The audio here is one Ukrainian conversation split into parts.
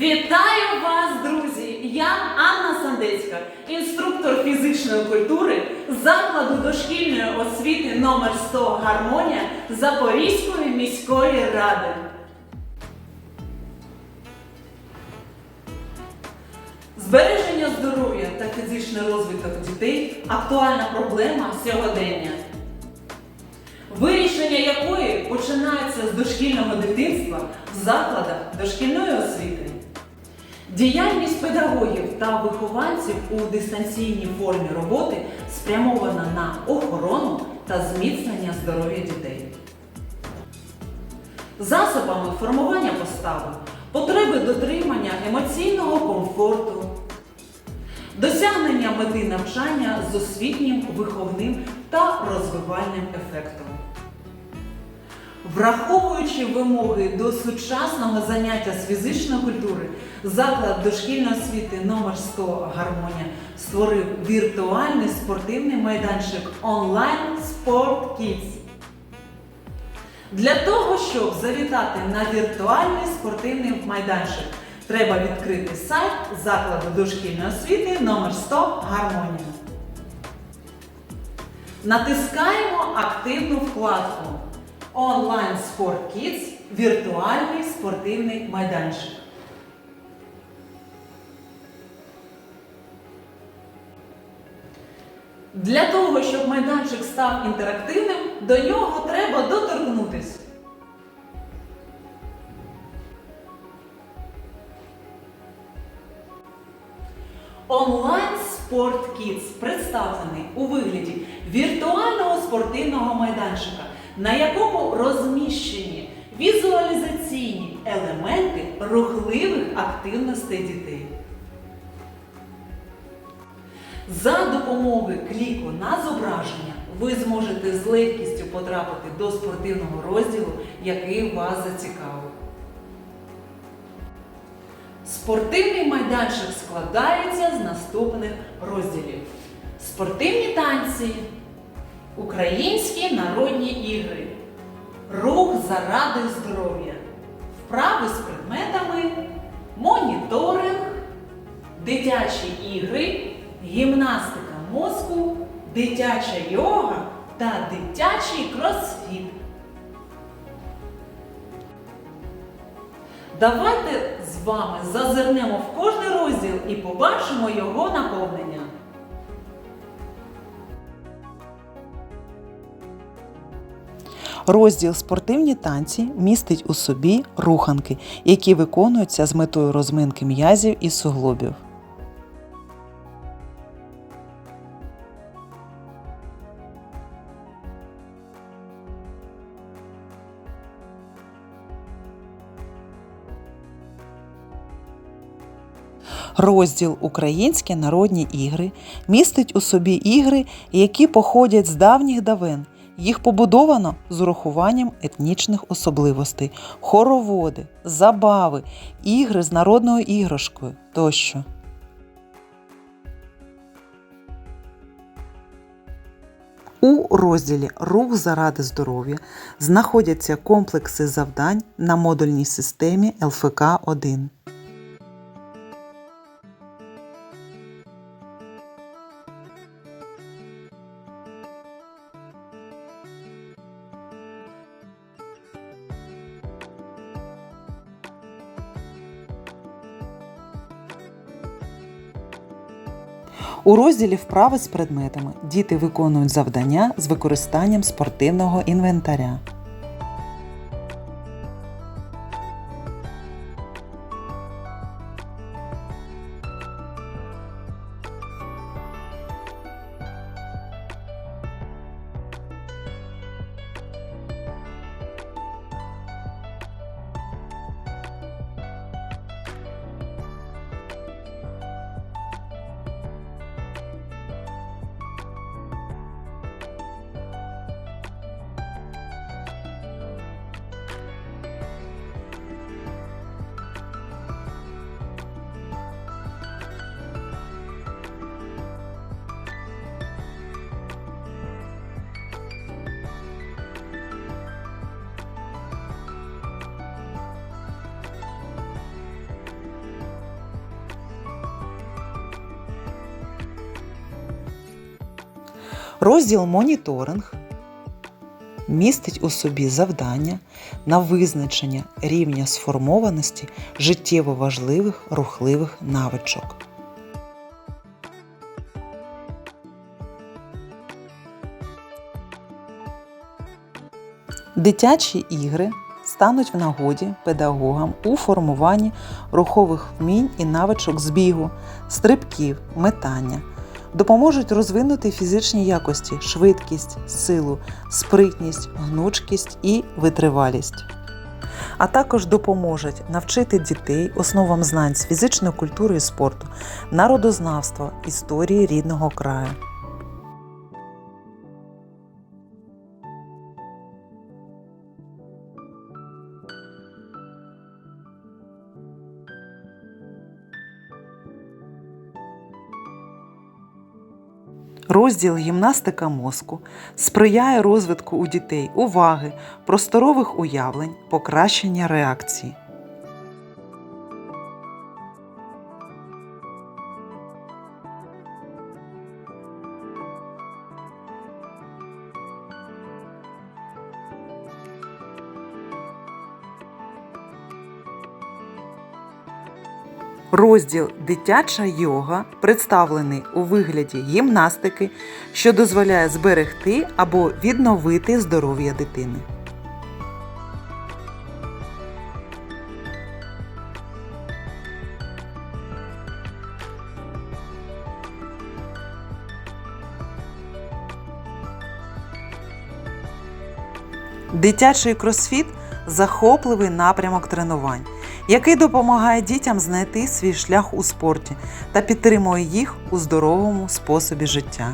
Вітаю вас, друзі! Я Анна Сандецька, інструктор фізичної культури закладу дошкільної освіти номер 100 Гармонія Запорізької міської ради. Збереження здоров'я та фізичний розвиток дітей актуальна проблема сьогодення, вирішення якої починається з дошкільного дитинства в закладах дошкільної освіти. Діяльність педагогів та вихованців у дистанційній формі роботи спрямована на охорону та зміцнення здоров'я дітей. Засобами формування постави, потреби дотримання емоційного комфорту, досягнення мети навчання з освітнім, виховним та розвивальним ефектом. Враховуючи вимоги до сучасного заняття з фізичної культури, заклад дошкільної освіти номер 100 Гармонія створив віртуальний спортивний майданчик онлайн Sport Kids. Для того, щоб завітати на віртуальний спортивний майданчик, треба відкрити сайт закладу дошкільної освіти номер 100 Гармонія. Натискаємо активну вкладку Онлайн Sport Kids віртуальний спортивний майданчик. Для того, щоб майданчик став інтерактивним, до нього треба доторкнутись. Онлайн Sport Kids представлений у вигляді віртуального спортивного майданчика, на якому розміщені візуалізаційні елементи рухливих активностей дітей. За допомогою кліку на зображення ви зможете з легкістю потрапити до спортивного розділу, який вас зацікавив. Спортивний майданчик складається з наступних розділів: спортивні танці, українські народні ігри, рух заради здоров'я, вправи з предметами, моніторинг, дитячі ігри, гімнастика мозку, дитяча йога та дитячий кросфіт. Давайте з вами зазирнемо в кожний розділ і побачимо його наповнення. Розділ спортивні танці містить у собі руханки, які виконуються з метою розминки м'язів і суглобів. Розділ Українські народні ігри містить у собі ігри, які походять з давніх давен. Їх побудовано з урахуванням етнічних особливостей, хороводи, забави, ігри з народною іграшкою тощо. У розділі Рух заради здоров'я знаходяться комплекси завдань на модульній системі ЛФК 1 У розділі Вправи з предметами діти виконують завдання з використанням спортивного інвентаря. Розділ моніторинг містить у собі завдання на визначення рівня сформованості життєво важливих рухливих навичок. Дитячі ігри стануть в нагоді педагогам у формуванні рухових вмінь і навичок збігу, стрибків, метання, допоможуть розвинути фізичні якості, швидкість, силу, спритність, гнучкість і витривалість. А також допоможуть навчити дітей основам знань з фізичної культури і спорту, народознавства, історії рідного краю. Розділ гімнастика мозку сприяє розвитку у дітей уваги, просторових уявлень, покращення реакції. Розділ Дитяча йога представлений у вигляді гімнастики, що дозволяє зберегти або відновити здоров'я дитини. Дитячий кросфіт захопливий напрямок тренувань, який допомагає дітям знайти свій шлях у спорті та підтримує їх у здоровому способі життя.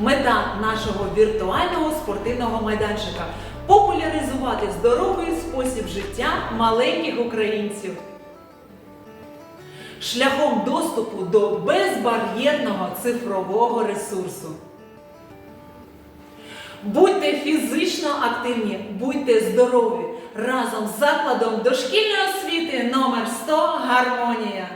Мета нашого віртуального спортивного майданчика популяризувати здоровий спосіб життя маленьких українців шляхом доступу до безбар'єрного цифрового ресурсу. Будьте фізично активні, будьте здорові разом з закладом дошкільної освіти номер 100 Гармонія.